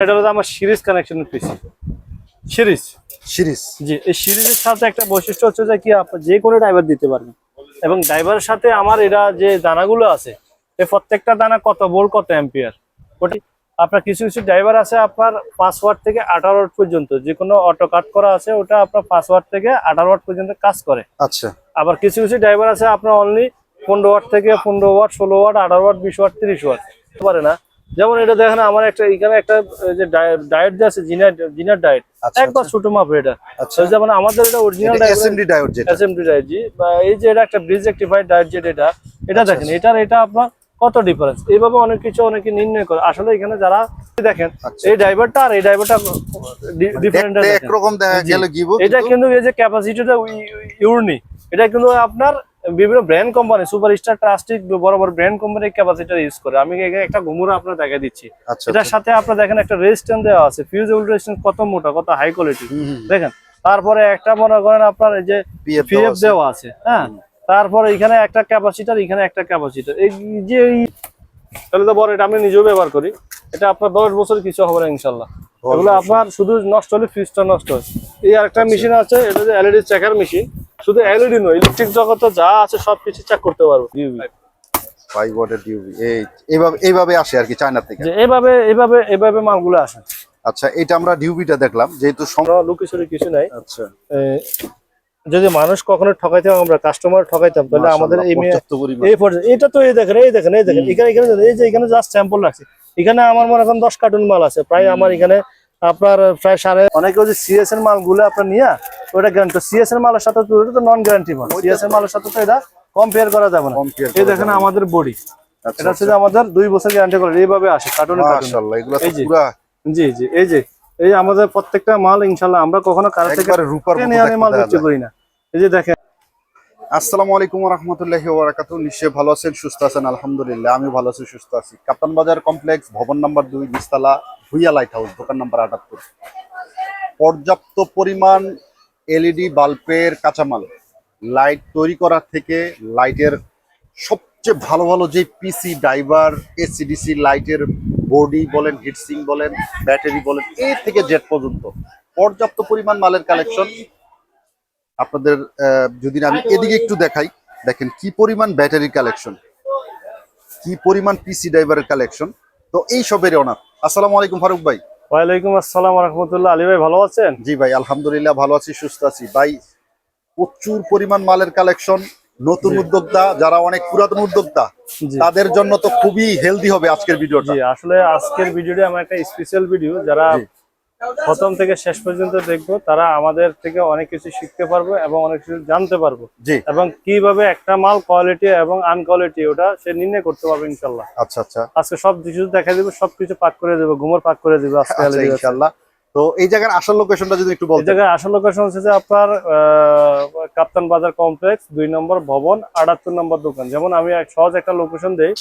এটা হলো আমার সিরিজ কানেকশনের পিসি। সিরিজ? সিরিজ। জি এই সিরিজের সাথে একটা বৈশিষ্ট্য হচ্ছে যে কি আপনি যে কোনো ড্রাইভার দিতে পারবেন। এবং ড্রাইভারের সাথে আমার এরা যে দানাগুলো আছে এই প্রত্যেকটা দানা কত বোল্ট কত অ্যাম্পিয়ার ওটি আপনার কিছু কিছু ড্রাইভার আছে আপনার পাঁচ ওয়াট থেকে আঠারো ওয়াট পর্যন্ত। যে কোনো অটো কাট করা আছে ওটা আপনার পাঁচ ওয়াট থেকে আঠারো ওয়াট পর্যন্ত কাজ করে। আচ্ছা। আবার কিছু কিছু ড্রাইভার আছে আপনার অনলি পনেরো ওয়াট থেকে পনেরো ওয়াট ষোলো ওয়াট আঠারো ওয়াট বিশ ওয়াট তিরিশ ওয়াট পারে না। যেমন এটা দেখেন আমার একটা এখানে একটা যে ডায়েট যে আছে জিনার জিনার ডায়েট আচ্ছা, একবার ছোট মাপ এটা। আচ্ছা। যেমন আমাদের এটা অরিজিনাল এসএমডি ডায়োড যেটা? এসএমডি ডায়েট জি। বা এই যে এটা একটা ব্রিজ রেক্টিফাইড ডায়েট যেটা এটা এটা আচ্ছা, দেখেন এটার এটা আপনার কত ডিফারেন্স এইভাবে অনেক কিছু অনেকে নির্ণয় করে। আসলে এখানে যারা দেখেন আচ্ছা। এই ড্রাইভারটা আর এই ড্রাইভারটা ডিফারেন্ট দেখতে একরকম দেখা গেল গিব এটা কিন্তু এই যে ক্যাপাসিটিটা ইউরনি এটা কিন্তু আপনার বিভিন্ন ব্র্যান্ড কোম্পানি সুপার স্টার ট্রাস্টিক বড় বড় ব্র্যান্ড কোম্পানির ক্যাপাসিটার ইউজ করে। আমি এখানে একটা ঘুমুরা আপনার দেখা দিচ্ছি। আচ্ছা এটার সাথে আপনার দেখেন একটা রেজিস্ট্যান্স দেওয়া আছে। ফিউজেবল রেজিস্ট্যান্স কত মোটা কত হাই কোয়ালিটি। দেখেন তারপরে একটা মনে করেন আপনার এই যে পিএফ আছে। দেওয়া আছে হ্যাঁ? তারপরে এখানে একটা ক্যাপাসিটার এখানে একটা ক্যাপাসিটার এই যে তাহলে তো বড় এটা আমি নিজেও ব্যবহার করি। এটা আপনার দশ বছর কিছু হবে না ইনশাল্লাহ। এগুলো আপনার শুধু নষ্ট হলে ফিউজটা নষ্ট হয়। এই আরেকটা আচ্ছা। মেশিন আছে এটা যে এলইডি চেকার মেশিন শুধু এলইডি নয় ইলেকট্রিক জগতে যা আছে সবকিছু চেক করতে পারব। ফাইভ ওয়াটের ডিউবি এই এইভাবে এইভাবে আসে আর কি চায়না থেকে? এইভাবে এইভাবে এইভাবে মালগুলো আসে। আচ্ছা এটা আমরা ডিউবিটা দেখলাম যেহেতু লুকিয়ে কিছু নাই। আচ্ছা। যদি মানুষ কখনো ঠকাইতাম আমরা কাস্টমার ঠকাইতাম তাহলে আমাদের এই এই এটা তো এই দেখেন এই দেখেন এই দেখেন এখানে এখানে এই যে এখানে জাস্ট স্যাম্পল রাখছি। এখানে আমার মনে এখন দশ কার্টুন মাল আছে প্রায় আমার এখানে আপনার প্রায় সাড়ে অনেকে যে সিএস এর মালগুলো আপনার নিয়ে ওটা গ্যারান্টি সিএস এর মালের সাথে তো তো নন গ্যারান্টি মাল সিএস এর মালের সাথে তো এটা কম্পেয়ার করা যাবে না। এই দেখেন আমাদের বডি আচ্ছা, এটা হচ্ছে আমাদের দুই বছর গ্যারান্টি করে এইভাবে আসে কার্টুনে মাশাআল্লাহ এগুলো তো এই জি জি এই যে এই আমাদের প্রত্যেকটা মাল ইনশাল্লাহ আমরা কখনো কারও থেকে রূপার মাল বিক্রি করি না। এই যে দেখেন। আসসালামু আলাইকুম রহমতুল্লাহি ওবরাকাতু নিশ্চয়ই ভালো আছেন সুস্থ আছেন আলহামদুলিল্লাহ আমি ভালো আছি সুস্থ আছি। কাপ্তান বাজার কমপ্লেক্স ভবন নাম্বার দুই নিস্তালা। ভুইয়া লাইট হাউস, দোকান নাম্বার আটাত্তর। পর্যাপ্ত পরিমাণ এলইডি বাল্বের কাঁচামাল, লাইট তৈরি করা থেকে লাইটের সবচেয়ে ভালো ভালো যে পিসি ড্রাইভার এসিডিসি লাইটের বডি বলেন হিটসিং বলেন ব্যাটারি বলেন, এ থেকে জেট পর্যন্ত। পর্যাপ্ত পরিমাণ মালের কালেকশন আপনাদের যদি আমি এদিকে একটু দেখাই, দেখেন কি পরিমাণ ব্যাটারি কালেকশন কি পরিমাণ পিসি ড্রাইভারের কালেকশন তো এই সবের অনার আসসালামু আলাইকুম ফারুক ভাই। ওয়ালাইকুম আসসালাম রহমতুল্লাহ। আলী ভাই ভালো আছেন? জি ভাই আলহামদুলিল্লাহ ভালো আছি সুস্থ আছি। ভাই প্রচুর পরিমাণ মালের কালেকশন নতুন উদ্যোক্তা যারা অনেক পুরাতন উদ্যোক্তা তাদের জন্য তো খুবই হেলদি হবে আজকের ভিডিওটা আসলে আজকের ভিডিওটি আমার একটা স্পেশাল ভিডিও যারা। প্রথম থেকে শেষ পর্যন্ত দেখব তারা আমাদের থেকে অনেক কিছু শিখতে পারব এবং অনেক কিছু জানতে পারব। এবং কীভাবে একটা মাল কোয়ালিটি এবং আনকোয়ালিটি ওটা সে নির্ণয় করতে পারবে ইনশাল্লাহ আচ্ছা আচ্ছা। আজকে সব কিছু দেখা দেবো সবকিছু পাক করে দেবো ঘুমোর পাক করে দেবো আজকে আচ্ছা তো এই জায়গার আসল লোকেশনটা যদি একটু এই বলতেন জায়গায় আসল লোকেশন হচ্ছে যে আপনার কাপ্তান বাজার কমপ্লেক্স দুই নম্বর ভবন আটাত্তর নম্বর দোকান। যেমন আমি এক সহজ একটা লোকেশন দেই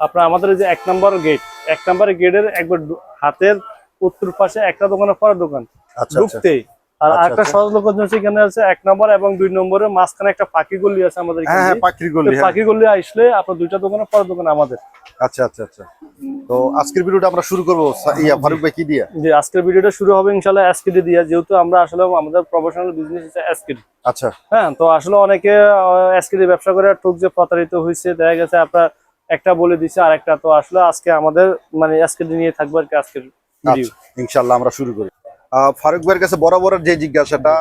আপনার আমাদের এই যে এক নম্বর গেট এক নম্বর গেটের একবার হাতের উত্তর পাশে একটা দোকানের পরে দোকান। আচ্ছা আচ্ছা। ঢুকতেই। আর আচ্ছা, একটা। সহজ হচ্ছে এখানে আছে এক নম্বর এবং দুই মাঝখানে একটা পাখি আছে আমাদের হ্যাঁ হ্যাঁ গলি হ্যাঁ। পাখি আসলে আপনার দুইটা দোকানের দোকান আমাদের। আচ্ছা আচ্ছা আচ্ছা। তো আজকের ভিডিওটা আমরা শুরু করব। সা- ইয়া ফারুক ভাই কি দিয়া? যে আজকের ভিডিওটা শুরু হবে এসকেডি দিয়ে। যেহেতু আমরা আসলে আমাদের প্রফেশনাল বিজনেস হচ্ছে এসকেডি আচ্ছা। হ্যাঁ তো আসলে অনেকে এসকেডি ব্যবসা করে ঠুক যে প্রতারিত হয়েছে দেখা গেছে আপনার একটা বলে দিছে আর একটা তো আসলে আজকে আমাদের মানে এসকেডি নিয়ে থাকবে আর কি আজকের ইনশাল্লাহ আমরা শুরু করি। ফারুক ভাইয়ের কাছে বরাবর যে জিজ্ঞাসাটা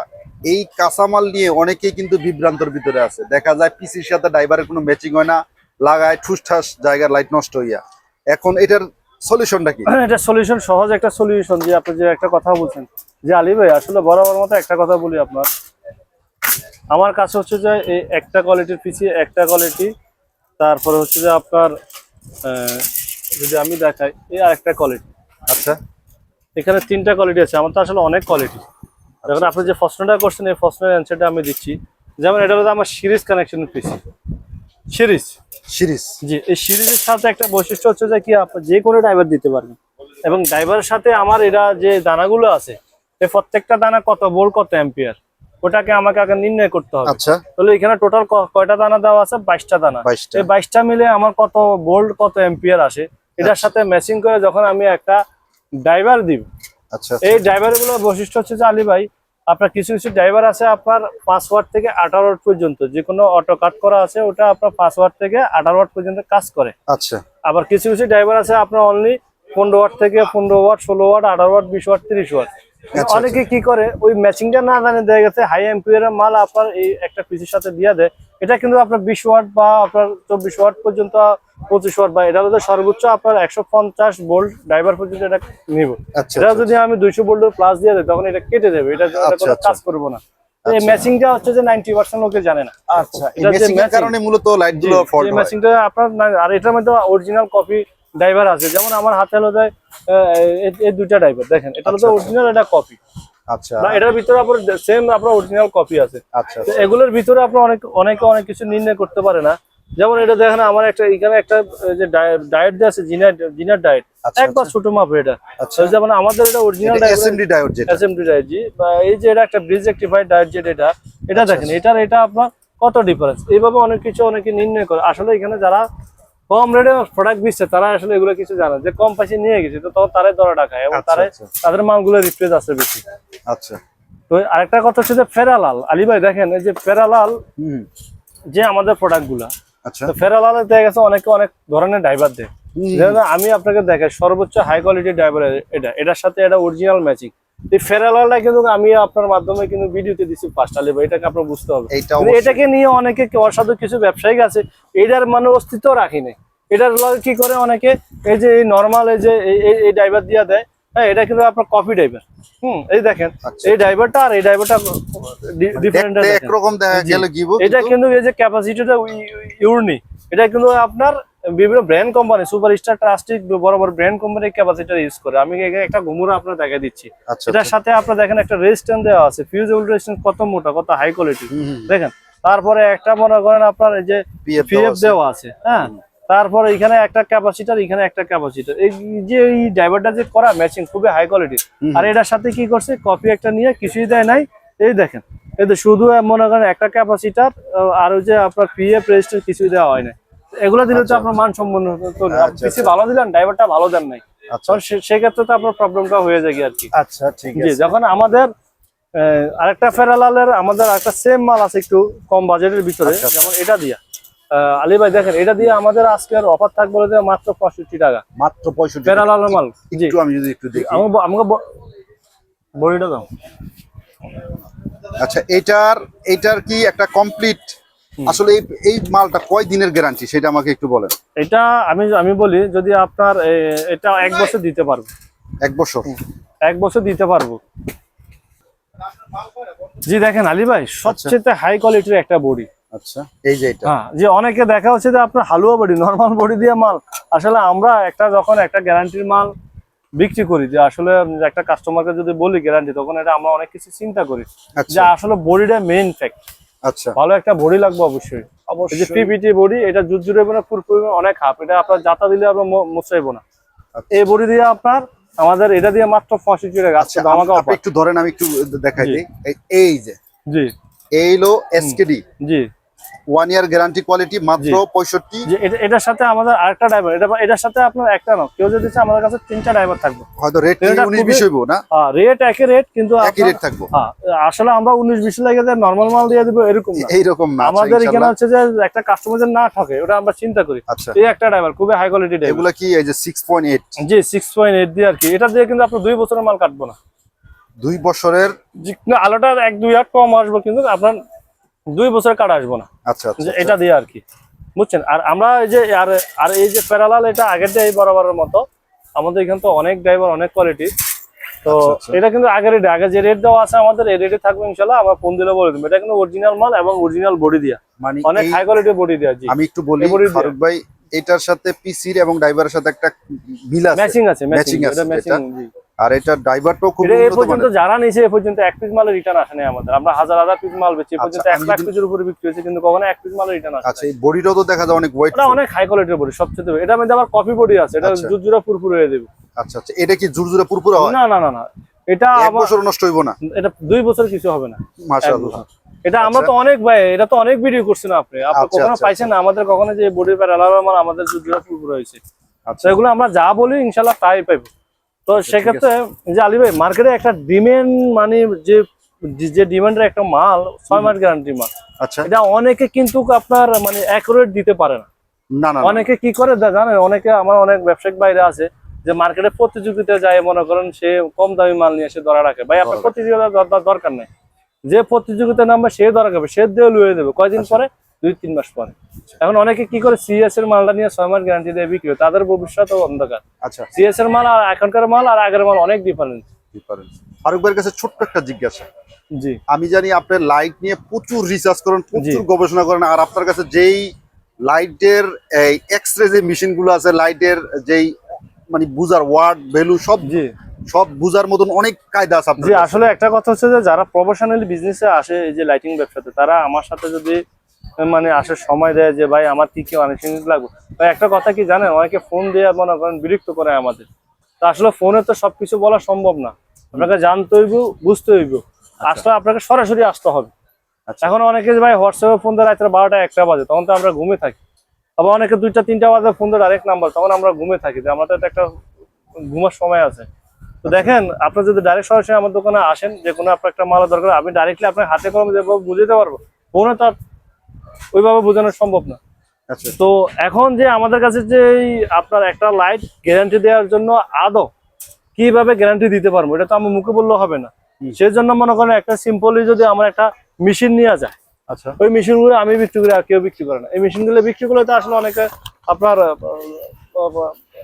এই কাঁচামাল নিয়ে অনেকেই কিন্তু বিভ্রান্তর ভিতরে আছে। দেখা যায় পিসির সাথে ড্রাইভারের কোনো ম্যাচিং হয় না লাগায় ঠুসঠাস জায়গার লাইট নষ্ট হইয়া। এখন এটার সলিউশনটা কি? এটা সলিউশন সহজ একটা সলিউশন যে আপনি যে একটা কথা বলছেন। যে আলী ভাই আসলে বরাবর মতো একটা কথা বলি আপনার। আমার কাছে হচ্ছে যে এই একটা কোয়ালিটির পিছিয়ে একটা কোয়ালিটি তারপরে হচ্ছে যে আপনার যদি আমি দেখাই এই আরেকটা কোয়ালিটি আচ্ছা। এখানে তিনটা কোয়ালিটি আছে আমার তো আসলে অনেক কোয়ালিটি যখন আপনি যে প্রশ্নটা করছেন এই প্রশ্নের অ্যান্সারটা আমি দিচ্ছি। যেমন এটা হলো আমার সিরিজ কানেকশনের পিসি সিরিজ? সিরিজ। জি এই সিরিজের সাথে একটা বৈশিষ্ট্য হচ্ছে যে কি আপনি যে কোনো ড্রাইভার দিতে পারবেন। এবং ড্রাইভারের সাথে আমার এরা যে দানাগুলো আছে এই প্রত্যেকটা দানা কত বোল্ট কত অ্যাম্পিয়ার ওটাকে আমাকে আগে নির্ণয় করতে হবে। আচ্ছা। তাহলে এখানে টোটাল কয়টা দানা দেওয়া আছে? বাইশটা দানা। এই বাইশটা মিলে আমার কত বোল্ট কত এম্পিয়ার আসে এটার সাথে ম্যাচিং করে যখন আমি একটা ড্রাইভার দিব। আচ্ছা এই ড্রাইভারগুলোর বৈশিষ্ট্য হচ্ছে যে আলী ভাই আপনার কিছু কিছু ড্রাইভার আছে আপনার পাঁচ ওয়াট থেকে আঠারো ওয়াট পর্যন্ত। যে কোনো অটো কাট করা আছে ওটা আপনার পাঁচ ওয়াট থেকে আঠারো ওয়াট পর্যন্ত কাজ করে। আচ্ছা। আবার কিছু কিছু ড্রাইভার আছে আপনার অনলি পনেরো ওয়ার্ড থেকে পনেরো ওয়াট ষোলো ওয়াট আঠারো ওয়াট বিশ ওয়াট তিরিশ ওয়াট। আচ্ছা, অনেকে কি করে ওই ম্যাচিংটা না জানে দেখা গেছে হাই এম্পিয়ার মাল আপনার এই একটা পিসের সাথে দিয়ে দেয়। এটা কিন্তু আপনার বিশ ওয়াট বা আপনার চব্বিশ ওয়াট পর্যন্ত পঁচিশ ওয়াট বা এটা হচ্ছে সর্বোচ্চ আপনার একশো পঞ্চাশ ভোল্ট ড্রাইভার পর্যন্ত এটা নিব। আচ্ছা এটা যদি আমি দুইশো ভোল্টের প্লাস দিয়ে দেয় তখন এটা কেটে দেবে। এটা আচ্ছা, কোনো আচ্ছা। কাজ করব না। তো এই আচ্ছা। ম্যাচিংটা হচ্ছে যে নাইনটি পার্সেন্ট লোকে জানে না। আচ্ছা এই কারণে মূলত ফল্ট হয়। আপনার আর এটার মধ্যে অরিজিনাল কপি ড্রাইভার আছে। যেমন আমার হাতে হলো যায় এই দুইটা ড্রাইভার দেখেন এটা হলো আচ্ছা, আচ্ছা। অরিজিনাল এটা কপি আচ্ছা। না এটার ভিতরে আপনার সেম আপনার অরিজিনাল কপি আছে। আচ্ছা এগুলোর ভিতরে আপনার অনেক অনেকে অনেক কিছু নির্ণয় করতে পারে না। যেমন এটা দেখেন আমার একটা এখানে একটা যে ডায়েট দিয়ে আছে জিনার জিনার ডায়েট আচ্ছা, একবার ছোট মাপ এটা। আচ্ছা। যেমন আমাদের এটা অরিজিনাল এসএমডি ডায়োড যেটা। এসএমডি ডায়েট জি। এই যে এটা একটা ব্রিজ রেক্টিফাইড ডায়েট যেটা এটা এটা দেখেন এটার এটা আপনার কত ডিফারেন্স এইভাবে অনেক কিছু অনেকে নির্ণয় করে। আসলে এখানে যারা কম রেটে প্রোডাক্ট দিচ্ছে তারা আসলে এগুলো কিছু জানে যে কম পয়সা নিয়ে গেছে তো তখন তারাই দরা টাকায় এবং আচ্ছা, তারাই আচ্ছা। তাদের মালগুলো রিপ্লেস আছে বেশি। আচ্ছা। তো আরেকটা কথা হচ্ছে যে ফেরালাল আলী ভাই দেখেন এই যে ফেরালাল যে আমাদের প্রোডাক্টগুলা আচ্ছা। ফেরালালে দেখা গেছে অনেকে অনেক ধরনের ড্রাইভার দেয়। আমি আপনাকে দেখাই সর্বোচ্চ হাই কোয়ালিটির ড্রাইভার এটা এটার সাথে এটা অরিজিনাল ম্যাচিং এই কিন্তু আমি আপনার মাধ্যমে কিন্তু ভিডিওতে এটাকে আপনার বুঝতে হবে। এটাকে নিয়ে অনেকে অসাধু কিছু ব্যবসায়িক আছে এটার মানে অস্তিত্ব এটার কি করে অনেকে এই যে এই নর্মাল এই যে এই- ড্রাইভার দিয়ে দেয় হ্যাঁ এটা কিন্তু আপনার কপি ড্রাইভার হুম এই দেখেন আচ্ছা। এই ড্রাইভারটা আর এই ড্রাইভারটা ডিফারেন্ট একরকম দেখা গেল এটা কিন্তু এই যে ক্যাপাসিটিটা এটা কিন্তু আপনার বিভিন্ন ব্র্যান্ড কোম্পানি সুপার স্টার ট্রাস্টিক বড় বড় ব্র্যান্ড কোম্পানি ক্যাপাসিটার ইউজ করে। আমি একটা ঘুমুরা আপনার দেখা দিচ্ছি। আচ্ছা এটার সাথে আপনার দেখেন একটা রেজিস্ট্যান্ট দেওয়া আছে। ফিউজেবল রেজিস্ট্যান্ট কত মোটা কত হাই কোয়ালিটি দেখেন তারপরে একটা মনে করেন আপনার এই যে পিএফ দেওয়া আছে। হ্যাঁ? তারপরে এখানে একটা ক্যাপাসিটার এখানে একটা ক্যাপাসিটার এই যে এই ড্রাইভারটা যে করা ম্যাচিং খুবই হাই কোয়ালিটি আর এটার সাথে কি করছে? কপি একটা নিয়ে কিছুই দেয় নাই। এই দেখেন এই যে শুধু মনে করেন একটা ক্যাপাসিটার আর ওই যে আপনার পিএফ রেজিস্টার কিছুই দেওয়া হয় না এগুলো দিলে তো আচ্ছা। আপনার মান সম্পন্ন হতো। আচ্ছা, পিসি আচ্ছা। ভালো দিলেন ড্রাইভারটা ভালো দেন নাই আচ্ছা সেক্ষেত্রে তো আপনার প্রবলেমটা হয়ে যায় কি আর কি আচ্ছা ঠিক আছে যখন আমাদের আরেকটা ফেরালালের আমাদের একটা সেম মাল আছে একটু কম বাজেটের ভিতরে। যেমন এটা দিয়া আলী ভাই দেখেন এটা দিয়ে আমাদের আজকে আর অফার থাকবে বলে যে মাত্র পঁয়ষট্টি টাকা মাত্র 65 ফেরালাল মাল জি একটু আমি যদি একটু দেখি আমাকে বড়িটা দাও আচ্ছা এটার এটার কি একটা কমপ্লিট আসলে এই এই মালটা কয় দিনের গ্যারান্টি সেটা আমাকে একটু বলেন। এটা আমি আমি বলি যদি আপনার এটা এক বছর দিতে পারব। এক বছর? এক বছর দিতে পারব। জি দেখেন আলী ভাই সবচেয়ে হাই কোয়ালিটির একটা বডি। আচ্ছা এই যে এটা। হ্যাঁ যে অনেকে দেখা হচ্ছে যে আপনার হালুয়া বডি নর্মাল বডি দিয়ে মাল। আসলে আমরা একটা যখন একটা গ্যারান্টির মাল বিক্রি করি যে আসলে একটা কাস্টমারকে যদি বলি গ্যারান্টি তখন এটা আমরা অনেক কিছু চিন্তা করি। যে আচ্ছা আসলে বডিটা মেইন ফ্যাক্ট আচ্ছা। ভালো একটা বডি লাগবে অবশ্যই। অবশ্যই যে পিপিটি বডি এটা জুড়ে না ফুরফুরি অনেক হাফ। এটা আপনার যাতা দিলে আপনার মুছাইব না। আচ্ছা। এই বডি দিয়ে আপনার আমাদের এটা দিয়ে মাত্র পঁয়ষট্টি টাকা আচ্ছা আমাকে আপনি একটু ধরেন আমি একটু দেখাই। দিই। এই- যে জি। এই হলো এসকেডি জি। ওয়ান ইয়ার গ্যারান্টি কোয়ালিটি মাত্র পঁয়ষট্টি। যে এটার সাথে আমাদের আরেকটা ড্রাইভার এটা এটার সাথে আপনার একটা না কেউ যদি আমাদের কাছে তিনটা ড্রাইভার থাকবে। হয়তো রেট উনিশ বিশ হইব না? রেট একই রেট কিন্তু একই রেট থাকব। হ্যাঁ, আসলে আমরা উনিশ বিশ লাগে নর্মাল মাল দিয়ে দিব এরকম এইরকম না আচ্ছা, আমাদের এখানে হচ্ছে যে একটা কাস্টমার যেন না থাকে ওটা আমরা চিন্তা করি। আচ্ছা। এই একটা ড্রাইভার খুবই হাই কোয়ালিটি ড্রাইভার এগুলা কি এই যে সিক্স পয়েন্ট এইট জি সিক্স পয়েন্ট এইট দিয়ে আর কি। এটা দিয়ে কিন্তু আপনার দুই বছরের মাল কাটবো না। দুই বছরের আলোটা এক দুই হাত কম আসব কিন্তু আপনার দুই বছর কাটা আসব না। আচ্ছা আচ্ছা এটা দিয়ে আর কি। বুঝছেন? আর আমরা এই যে আর আর এই যে প্যারালাল এটা আগের দিয়ে বরাবরের মতো আমাদের এখানে তো অনেক ড্রাইভার অনেক কোয়ালিটি তো আচ্ছা, আচ্ছা। এটা কিন্তু আগের রেট আগে যে রেট দেওয়া আছে আমাদের এই রেটে থাকবে ইনশাল্লাহ আমরা ফোন দিলে বলে দেবো। এটা কিন্তু অরিজিনাল মাল এবং অরিজিনাল বডি দিয়া। মানে অনেক হাই কোয়ালিটির বডি দিয়া জি। আমি একটু বলি ফারুক ভাই এটার সাথে পিসির এবং ড্রাইভারের সাথে একটা মিল আছে? ম্যাচিং আছে ম্যাচিং আছে এটা? ম্যাচিং জি। আর এটা ড্রাইভারটাও খুব এই পর্যন্ত যারা নিয়েছে এ পর্যন্ত এক পিস মালের রিটার্ন আসে নাই আমাদের। আমরা হাজার হাজার পিস মাল বেচি আচ্ছা, পর্যন্ত এক লাখ পিসের উপরে বিক্রি হয়েছে কিন্তু কখনো এক পিস মালের রিটার্ন আসে আচ্ছা এই বডিটাও তো দেখা যায় অনেক ওয়েট এটা অনেক হাই কোয়ালিটির বডি সবচেয়ে। এটার মধ্যে আবার কফি বডি আছে এটা আচ্ছা। পুরপুর হয়ে দেবে আচ্ছা আচ্ছা এটা কি জোর জোরে পুরপুরা হয়? না না না না। এটা এক বছর নষ্ট হইব না? এটা দুই বছর কিছু হবে না। মাশাআল্লাহ। এটা আমরা তো অনেক ভাই এটা তো অনেক ভিডিও করছেন আপনি। আপনি আচ্ছা, কখনো আচ্ছা, পাইছেন না? আমাদের কখনো যে বডির প্যার আলাদা মাল আমাদের জুজুরা পুরপুর হয়েছে। আচ্ছা। এগুলো আমরা যা বলি ইনশাল্লাহ তাই পাইবো। তো তো সেক্ষেত্রে যে আলী ভাই মার্কেটে একটা ডিমান্ড মানে যে যে ডিমান্ডের একটা মাল ছয় মাস গ্যারান্টি মাল। আচ্ছা। এটা অনেকে কিন্তু আপনার মানে অ্যাকুরেট দিতে পারে না। না। অনেকে কি করে জানেন অনেকে আমার অনেক ব্যবসায়িক বাইরে আছে যে মার্কেটে প্রতিযোগিতা যায় মনে করেন সে কম দামি মাল নিয়ে এসে ধরা রাখে। ভাই আপনার প্রতিযোগিতা দর- দর- দরকার নেই। যে প্রতিযোগিতা নামবে সে ধরা খাবে সে দিয়ে লুয়ে দেবে। কয়দিন আচ্ছা। পরে দুই তিন মাস পরে। এখন অনেকে কি করে সিএস এর মালটা নিয়ে ছয় মাস গ্যারান্টি দিয়ে বিক্রি তাদের ভবিষ্যৎ অন্ধকার। আচ্ছা। সিএস এর মাল আর এখনকার মাল আর আগের মাল অনেক ডিফারেন্স ডিফারেন্স ফারুক ভাইয়ের কাছে ছোট্ট একটা জিজ্ঞাসা। জি। আমি জানি আপনি লাইট নিয়ে প্রচুর রিসার্চ করেন প্রচুর গবেষণা করেন আর আপনার কাছে যেই লাইটের এই এক্সরে যে মেশিনগুলো আছে লাইটের যেই মানে বুজার ওয়ার্ড ভ্যালু সব জি। সব বুজার মতন অনেক কায়দা আছে আপনার জি আসলে একটা কথা হচ্ছে যে যারা প্রফেশনালি বিজনেসে আসে এই যে লাইটিং ব্যবসাতে তারা আমার সাথে যদি মানে আসার সময় দেয় যে ভাই আমার কি কি অনেক লাগবে? ভাই একটা কথা কি জানেন? অনেকে ফোন দিয়ে মনে করেন বিরক্ত করে আমাদের। তো আসলে ফোনে তো সবকিছু বলা সম্ভব না। আপনাকে জানতে হইব বুঝতে হইব। আসলে আপনাকে সরাসরি আসতে হবে। আচ্ছা। এখন অনেকে ভাই হোয়াটসঅ্যাপে ফোন দেয় রাত্রে বারোটা একটা বাজে তখন তো আমরা ঘুমে থাকি। আবার অনেকে দুইটা তিনটা বাজে ফোন দেয় ডাইরেক্ট নাম্বার তখন আমরা ঘুমে থাকি। যে আমাদের তো একটা ঘুমার সময় আছে। তো দেখেন আপনার যদি ডাইরেক্ট সরাসরি আমার দোকানে আসেন যে কোনো আপনার একটা মালের দরকার আমি ডাইরেক্টলি আপনার হাতে কলমে যেভাবে বুঝাতে পারব। ফোনে তো ওইভাবে বোঝানো সম্ভব না। আচ্ছা। তো এখন যে আমাদের কাছে যে আপনার একটা লাইট গ্যারান্টি দেওয়ার জন্য আদৌ কীভাবে গ্যারান্টি দিতে পারব এটা তো আমি মুখে বললেও হবে না। সেই জন্য মনে করেন একটা সিম্পলি যদি আমার একটা মেশিন নিয়ে যায় আচ্ছা। ওই মেশিনগুলো আমি বিক্রি করি আর কেউ বিক্রি করে না। এই মেশিনগুলো বিক্রি করলে তো আসলে অনেকে আপনার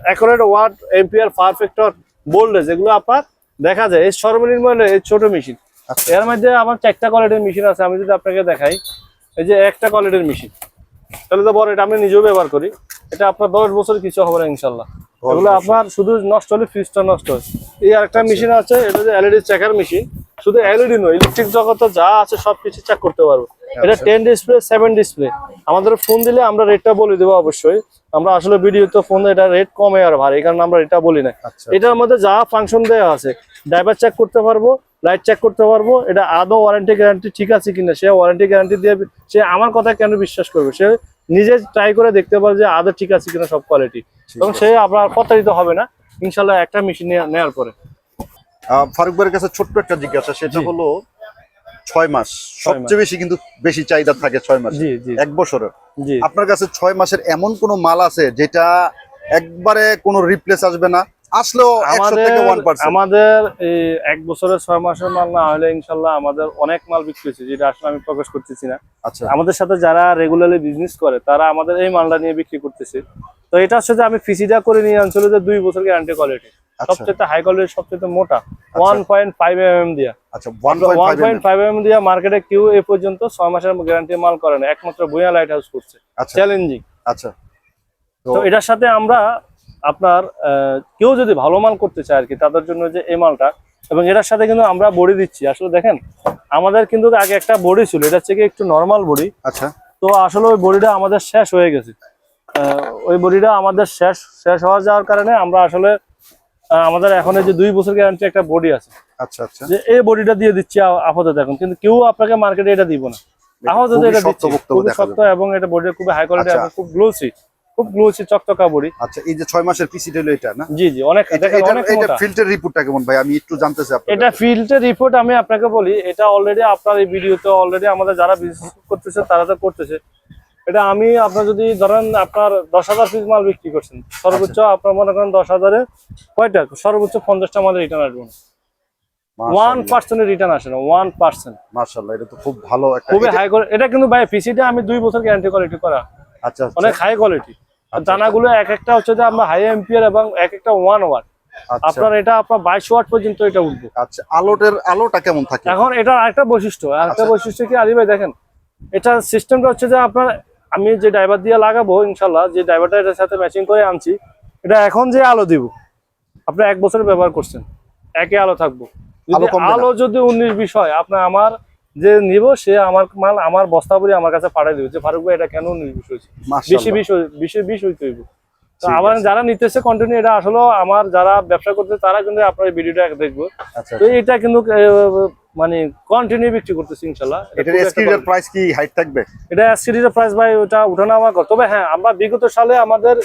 অ্যাকোরেট ওয়াট এম্পিয়ার পারফেক্টর বোল্ডে যেগুলো আপনার দেখা যায় এই সর্বনিম্ন এই ছোট মেশিন আচ্ছা। এর মধ্যে আমার চারটা কোয়ালিটির মেশিন আছে আমি যদি আপনাকে দেখাই এই যে একটা কোয়ালিটির মেশিন তাহলে তো বড় এটা আমি নিজেও ব্যবহার করি। এটা আপনার দশ বছর কিছু হবে না ইনশাল্লাহ। এগুলো আপনার শুধু নষ্ট হলে ফ্রিজটা নষ্ট হয়। এই আরেকটা মেশিন আছে এটা যে এলইডি চেকার মেশিন শুধু এলইডি নয় ইলেকট্রিক জগতে যা আছে সবকিছু চেক করতে পারব। এটা আচ্ছা। টেন ডিসপ্লে সেভেন ডিসপ্লে আমাদের ফোন দিলে আমরা রেটটা বলে দেবো অবশ্যই। আমরা আসলে ভিডিওতে ফোন এটা রেট কমে আর ভারী এই কারণে আমরা এটা বলি না। আচ্ছা এটার মধ্যে যা ফাংশন দেওয়া আছে ড্রাইভার চেক করতে পারব লাইট চেক করতে পারব এটা আদৌ ওয়ারেন্টি গ্যারান্টি ঠিক আছে কিনা সে ওয়ারেন্টি গ্যারান্টি দিয়ে সে আমার কথা কেন বিশ্বাস করবে? সে নিজে ট্রাই করে দেখতে পারে যে আদৌ ঠিক আছে কিনা সব কোয়ালিটি এবং সে আপনার প্রতারিত হবে না। ইনশাল্লাহ একটা মেশিন নেওয়ার পরে। ফারুক ভাইয়ের কাছে ছোট্ট একটা জিজ্ঞাসা সেটা হলো ছয় মাস সবচেয়ে বেশি কিন্তু বেশি চাহিদা থাকে ছয় মাস। এক বছরের। আপনার কাছে ছয় মাসের এমন কোনো মাল আছে যেটা একবারে কোনো রিপ্লেস আসবে না? একশো আমাদের এই এক বছরের ছয় মাসের মাল না হলে ইনশাল্লাহ আমাদের অনেক মাল বিক্রি হয়েছে যেটা আসলে আমি প্রকাশ করতেছি না। আচ্ছা। আমাদের সাথে যারা রেগুলারলি বিজনেস করে তারা আমাদের এই মালটা নিয়ে বিক্রি করতেছে। তো এটা হচ্ছে যে আমি ফিসিটা করে নিয়ে আনছিল যে দুই বছর গ্যারান্টি কোয়ালিটি আচ্ছা। সবচেয়ে হাই কোয়ালিটি সবচেয়ে মোটা। ওয়ান পয়েন্ট ফাইভ এম দিয়া। আচ্ছা ওয়ান পয়েন্ট ফাইভ এম দিয়া মার্কেটে কেউ এ পর্যন্ত ছয় মাসের গ্যারান্টি মাল করে না। একমাত্র ভুয়া লাইট হাউস করছে চ্যালেঞ্জিং আচ্ছা। তো এটার সাথে আমরা আপনার কেউ যদি ভালো মাল করতে চায় আর কি তাদের জন্য যে এই মালটা এবং এটার সাথে কিন্তু আমরা বডি দিচ্ছি। আসলে দেখেন আমাদের কিন্তু আগে একটা বডি ছিল এটা থেকে একটু নর্মাল বডি। আচ্ছা। তো আসলে ওই বডিটা আমাদের শেষ হয়ে গেছে। ওই বডিটা আমাদের শেষ শেষ হওয়া যাওয়ার কারণে আমরা আসলে আমাদের এখন এই যে দুই বছর গ্যারান্টি একটা বডি আছে। আচ্ছা আচ্ছা। যে এই বডিটা দিয়ে দিচ্ছি আপাতত এখন কিন্তু কেউ আপনাকে মার্কেটে এটা দিব না। আপাতত এটা দিচ্ছি। খুবই শক্ত এবং এটা বডিটা খুবই হাই কোয়ালিটি আচ্ছা। খুব গ্লোসি খুব গ্লোসি চকচকা বডি। আচ্ছা এই যে ছয় মাসের পিসি হলো এটা না? জি জি অনেক এটা এটা ফিল্টার রিপোর্টটা কেমন ভাই? আমি একটু জানতে চাই আপনার এটা কাছে। ফিল্ডের রিপোর্ট আমি আপনাকে বলি এটা অলরেডি আপনার এই ভিডিওতে অলরেডি আমাদের যারা বিজনেস করতেছে তারা তো করতেছে। এটা আমি আপনার যদি ধরেন আপনার দশ হাজার পিস মাল বিক্রি করছেন সর্বোচ্চ আচ্ছা। আপনার মনে করেন দশ হাজারে কয়টা? সর্বোচ্চ পঞ্চাশটা মালের রিটার্ন আসবে ওয়ান পার্সেন্টের রিটার্ন আসে না ওয়ান পার্সেন্ট মাশাআল্লাহ এটা তো খুব ভালো একটা খুবই হাই এটা কিন্তু ভাই পিসিটা আমি দুই বছর গ্যারান্টি কোয়ালিটি করা। আচ্ছা আচ্ছা, অনেক হাই কোয়ালিটি আচ্ছা, দানাগুলো এক একটা হচ্ছে যে আমরা হাই এম্পিয়ার এবং এক একটা ওয়ান ওয়াট আচ্ছা। আপনার এটা আপনার বাইশ ওয়াট পর্যন্ত এটা উঠবে। আচ্ছা আলোটের আলোটা কেমন থাকে? এখন এটা আরেকটা বৈশিষ্ট্য আরেকটা আচ্ছা। বৈশিষ্ট্য কি? আলী ভাই দেখেন এটা সিস্টেমটা হচ্ছে যে আপনার আমি যে ড্রাইভার দিয়ে লাগাবো ইনশাল্লাহ যে ড্রাইভারটা এটার সাথে ম্যাচিং করে আনছি এটা এখন যে আলো দিব আপনি এক বছর ব্যবহার করছেন একে আলো থাকব। আলো আলো যদি উনিশ বিশ হয় আপনার আমার যে নিব সে আমার মাল আমার বস্তা ভরে আমার কাছে পাঠিয়ে দিবে। যে ফারুক ভাই এটা কেন উনিশ হয়েছে? বেশি বিষ বিশ হয়ে- বিশ হইতে হইব। তো আবার যারা নিতেছে কন্টিনিউ এটা আসলে আমার যারা ব্যবসা করতে তারা কিন্তু আপনার ভিডিওটা দেখব। আচ্ছা তো এটা কিন্তু মানে কন্টিনিউ বিক্রি করতেছি ইনশাল্লাহ এটা ভালো। প্রাইস কি হাইট থাকবে? এটা সিরিজের প্রাইস ভাই ওটা উঠানামা কর। তবে হ্যাঁ আমরা বিগত সালে আমাদের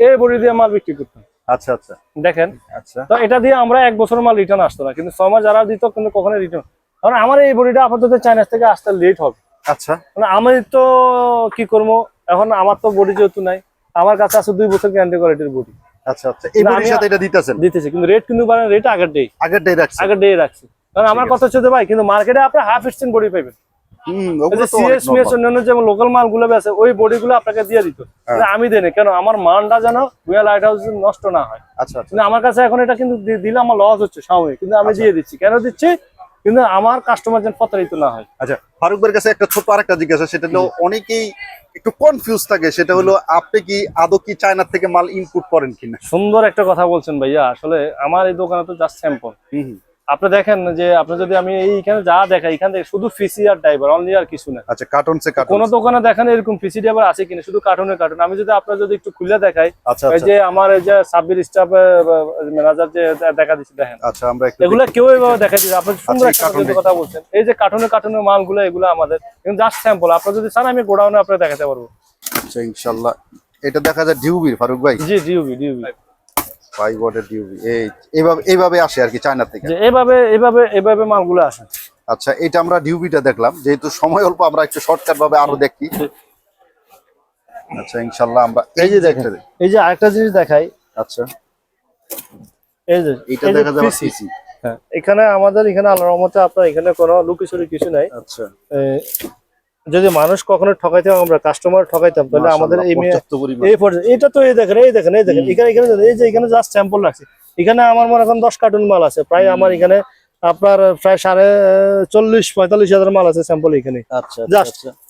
এই বড়ি দিয়ে মাল বিক্রি করতাম। আচ্ছা আচ্ছা। দেখেন? আচ্ছা। তো এটা দিয়ে আমরা এক বছর মাল রিটার্ন আসতো না। কিন্তু ছয় মাস যারা দিত কিন্তু কখনো রিটার্ন কারণ আমার এই বডিটা আপাতত চাইনা থেকে আসতে লেট হবে। আচ্ছা। মানে আমি তো কি করব? এখন আমার তো বডি যেহেতু নাই আমার কাছে আছে দুই বছর গ্যারান্টি কোয়ালিটির বডি আচ্ছা আচ্ছা। এই বডির আমি- সাথে এটা দিতেছেন? দিতেছে কিন্তু রেট কিন্তু রেট আগের ডে আগের ডে রাখছেন। আগের ডে রাখছি। কারণ আমার কথা হচ্ছে ভাই কিন্তু মার্কেটে আপনার হাফ বডি পাবেন লোকাল মালগুলো আছে ওই বডিগুলো আপনাকে দিয়ে দিত কিন্তু আমি দেনে কেন? আমার মানটা যেন লাইট হাউস নষ্ট না হয়। আচ্ছা আচ্ছা। কিন্তু আমার কাছে এখন এটা কিন্তু দিলে আমার লস হচ্ছে সাময়িক কিন্তু আমি দিয়ে দিচ্ছি। কেন দিচ্ছি? কিন্তু আমার কাস্টমার যেন প্রতারিত না হয়। আচ্ছা ফারুক ভাইয়ের কাছে একটা ছোট আরেকটা জিজ্ঞাসা সেটা হলো অনেকেই একটু কনফিউজ থাকে সেটা হলো আপনি কি আদৌ কি চায়নার থেকে মাল ইনপুট করেন কিনা? সুন্দর একটা কথা বলছেন ভাইয়া আসলে আমার এই দোকানে তো জাস্ট স্যাম্পল হুম হুম। আপনি দেখেন যে আপনি যদি আমি এইখানে যা দেখাই এখান থেকে শুধু ফিসি আর ড্রাইভার অনলি আর কিছু না। আচ্ছা কার্টন সে কার্টন কোনো দোকানে দেখেন এরকম ফিসি ড্রাইভার আছে কিনা শুধু কার্টুনে কার্টুন আমি যদি আপনার যদি একটু খুলে দেখাই আচ্ছা এই আচ্ছা যে আমার এই যে সাব্বির স্টাফ ম্যানেজার যে দেখা দিচ্ছে দেখেন। আচ্ছা আমরা একটু এগুলো কেউ এভাবে দেখা দিচ্ছে আপনি সুন্দর আচ্ছা, এই একটা কথা বলছেন এই যে কার্টুনে কার্টুনের মালগুলো এগুলো আমাদের। কিন্তু জাস্ট স্যাম্পল আপনার যদি চান আমি গোডাউনে আপনাকে দেখাতে পারব। আচ্ছা ইনশাল্লাহ। এটা দেখা যায় ডিউবির ফারুক ভাই? জি ডিউবি ডিউবি। ফাইভ ওয়াটের ডিউবি এই এইভাবে এইভাবে আসে আর কি চায়না থেকে। মালগুলো আসে। আচ্ছা এটা আমরা ডিউবিটা দেখলাম। যেহেতু সময় অল্প আমরা একটু শর্টকাট ভাবে আরও দেখি। আচ্ছা আমরা এই যে দেখেন এই যে আরেকটা জিনিস দেখাই। আচ্ছা। এই যে এটা দেখা যাবে সিসি হ্যাঁ, এখানে আমাদের এখানে আল্লাহর রহমতে আপনার এখানে কোনো লুকিচুরি কিছু নাই। আচ্ছা। যদি মানুষ কখনো ঠকাইতাম আমরা কাস্টমার ঠকাইতাম তাহলে আমাদের এই এটা তো এই দেখেন এই দেখেন এই দেখেন এখানে এখানে এই যে এখানে জাস্ট স্যাম্পল রাখছি। এখানে আমার মনে এখন দশ কার্টুন মাল আছে প্রায় আমার এখানে আপনার প্রায় সাড়ে চল্লিশ পঁয়তাল্লিশ হাজার মাল আছে স্যাম্পল এখানে। আচ্ছা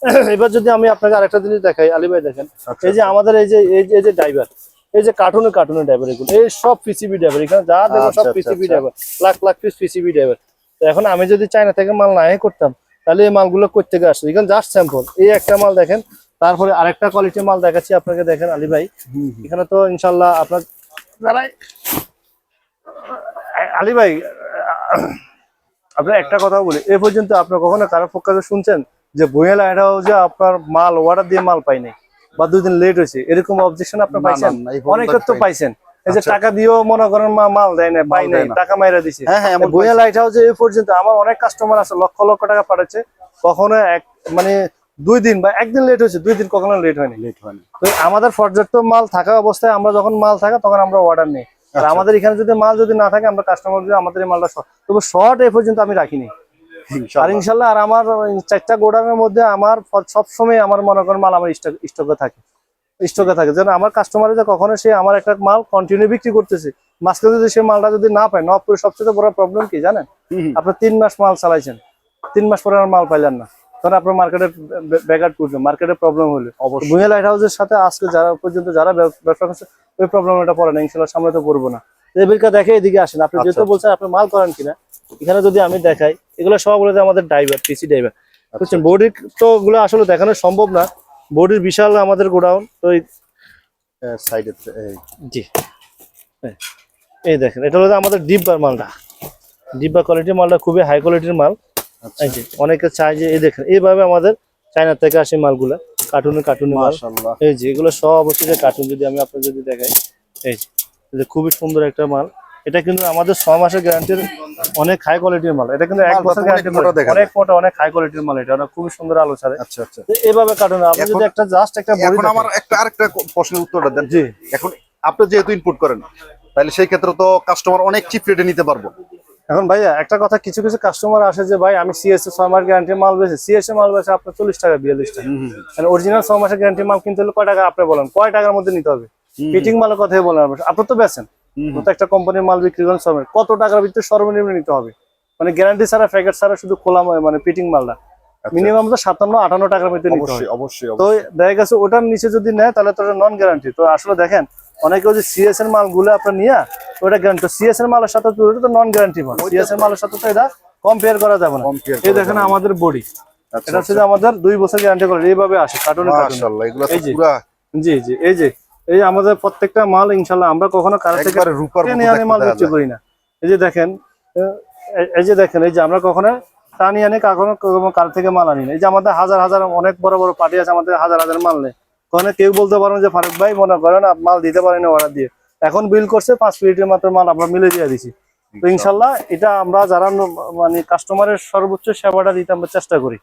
এবার যদি আমি আপনাকে আরেকটা জিনিস দেখাই আলী ভাই দেখেন। আচ্ছা, এই যে আমাদের এই যে এই যে- এই যে ড্রাইভার এই যে কার্টুনে কার্টুনে ড্রাইভার এগুলো এই সব পিসিবি ড্রাইভার এখানে যা দেখো আচ্ছা, সব আচ্ছা, পিসিবি আচ্ছা। Driver lakh lakh piece PCB driver এখন আমি যদি চায়না থেকে মাল নাই করতাম তাহলে এই মালগুলো করতে আসতো এখানে জাস্ট স্যাম্পল এই একটা মাল দেখেন তারপরে আরেকটা কোয়ালিটির মাল দেখাচ্ছি আপনাকে দেখেন আলী ভাই। এখানে তো ইনশাল্লাহ আপনার যারাই আলী ভাই আপনার একটা কথা বলি। এ পর্যন্ত আপনার কখনো কারও পক্ষে শুনছেন যে বইয়া লাইট হাউসে আপনার মাল অর্ডার দিয়ে মাল পাইনি বা দুদিন লেট হয়েছে? এরকম অবজেকশন আপনি না, পাইছেন? অনেকের তো পাইছেন। এই যে আচ্ছা। টাকা দিয়েও মনে করেন মাল দেয় না পাই নাই টাকা মাইরা দিছে। হ্যাঁ হ্যাঁ লাইট হাউসে পর্যন্ত আমার অনেক কাস্টমার আছে লক্ষ লক্ষ টাকা পাঠাচ্ছে। কখনো এক মানে দুই দিন বা একদিন লেট হয়েছে দুই দিন কখনো লেট হয়নি। লেট হয়নি। তো আমাদের পর্যাপ্ত মাল থাকা অবস্থায় আমরা যখন মাল থাকা তখন আমরা অর্ডার নিই। আর আচ্ছা। আমাদের এখানে যদি মাল যদি না থাকে আমরা কাস্টমার যদি আমাদের মালটা তবে শর্ট এ পর্যন্ত আমি রাখিনি। আর ইনশাল্লাহ আর আমার চারটা গোডাউনের মধ্যে আমার সবসময় আমার মনে করেন মাল আমার স্টক স্টকে থাকে। স্টকে থাকে। যেন আমার কাস্টমারে যে কখনো সে আমার একটা মাল কন্টিনিউ বিক্রি করতেছে মাঝখানে যদি সে মালটা যদি না পায় নবপুরে সবচেয়ে বড় প্রবলেম কি জানেন। আপনি তিন মাস মাল চালাইছেন তিন মাস পরে আর মাল পাইলেন না। তখন আপনার মার্কেটে ব্যাঘাট করবে মার্কেটে প্রবলেম হলে। অবশ্যই। ভুঁইয়া লাইট হাউসের সাথে আজকে যারা পর্যন্ত যারা ব্যবসা করছে ওই প্রবলেমটা পড়ে না ইনশাল্লাহ সামনে তো করব না। এবিলকা দেখে এদিকে আসেন। আপনি আচ্ছা, যেহেতু বলছেন আপনি মাল করেন কিনা এখানে যদি আমি দেখাই এগুলো সব বলে আমাদের ড্রাইভার পিসি ড্রাইভার আচ্ছা। বুঝছেন? বডির তো ওগুলো আসলে দেখানো সম্ভব না। বডির বিশাল আমাদের গোডাউন তো এই- সাইডে জি। হ্যাঁ। এই দেখেন এটা হলো আমাদের ডিব্বার মালটা। ডিব্বা কোয়ালিটির মালটা খুবই হাই কোয়ালিটির মাল। আচ্ছা। অনেকে চায় যে এই দেখেন এইভাবে আমাদের চায়না থেকে আসে মালগুলা কার্টুনে কার্টুনে মাল। এই যে এগুলো সব হচ্ছে যে কার্টুন যদি আমি আপনাকে যদি দেখাই এই যে খুবই সুন্দর একটা মাল। এটা কিন্তু আমাদের ছয় মাসের গ্যারান্টির অনেক হাই কোয়ালিটির মাল। এটা কিন্তু এক বছর অনেক গ্যারান্টি অনেক মোটা অনেক হাই কোয়ালিটির মাল এটা। অনেক খুবই সুন্দর আলোচনা আচ্ছা আচ্ছা। এইভাবে কার্টুন আপনি যদি একটা জাস্ট একটা এখন আমার একটা আরেকটা প্রশ্নের উত্তরটা দেন। জি। এখন আপনি যেহেতু ইনপুট করেন তাহলে সেই ক্ষেত্রে তো কাস্টমার অনেক চিপ রেটে নিতে পারব। এখন ভাইয়া একটা কথা কিছু কিছু কাস্টমার আসে যে ভাই আমি সিএসএ ছয় মাস গ্যারান্টি মাল বেছে সিএসএ মাল বেছে আপনার চল্লিশ টাকা বিয়াল্লিশ টাকা। অরিজিনাল ছয় মাসের গ্যারান্টি মাল কিনতে হলে কয় টাকা আপনি বলেন? কয় টাকার মধ্যে নিতে হবে? ফিটিং মালের কথাই বলেন। আপনি আপনার তো বেছেন তো একটা কোম্পানির মাল বিক্রি করেন সব কত টাকার ভিতরে সর্বনিম্ন নিতে হবে? মানে গ্যারান্টি ছাড়া প্যাকেট ছাড়া শুধু খোলা মানে পিটিং মালটা। মিনিমাম তো সাতান্ন আটান্ন টাকার ভিতরে নিতে হবে। অবশ্যই তো দেখা গেছে ওটার নিচে যদি নেয় তাহলে তো নন গ্যারান্টি তো আসলে দেখেন অনেকে ওই যে সিএস এর মালগুলো আপনার নিয়ে ওটা গ্যারান্টি সিএস এর মালের সাথে তো নন গ্যারান্টি মাল। সিএস এর মালের সাথে তো এটা কম্পেয়ার করা যাবে না। এই দেখেন আমাদের বডি আচ্ছা, এটা হচ্ছে আমাদের দুই বছর গ্যারান্টি করে। এইভাবে আসে কার্টুনে কার্টুনে এই যে। জি জি এই যে। এই আমাদের প্রত্যেকটা মাল ইনশাল্লাহ আমরা কখনো কারও থেকে একবারে রূপার মতো টেনে আনে মাল বিক্রি করি না। এই যে দেখেন এই- যে দেখেন এই যে আমরা কখনো টানি আনে কখনো কার থেকে মাল আনি না। এই যে আমাদের হাজার হাজার অনেক বড় বড় পার্টি আছে আমাদের হাজার হাজার মাল নেই। কখনো কেউ বলতে পারেন যে ফারুক ভাই মনে করেন মাল দিতে পারেন অর্ডার দিয়ে। এখন বিল করছে পাঁচ মিনিটের মাত্র মাল আমরা মিলে দিয়ে দিছি। তো ইনশাল্লাহ। এটা আমরা যারা মানে কাস্টমারের সর্বোচ্চ সেবাটা দিতে আমরা চেষ্টা করি।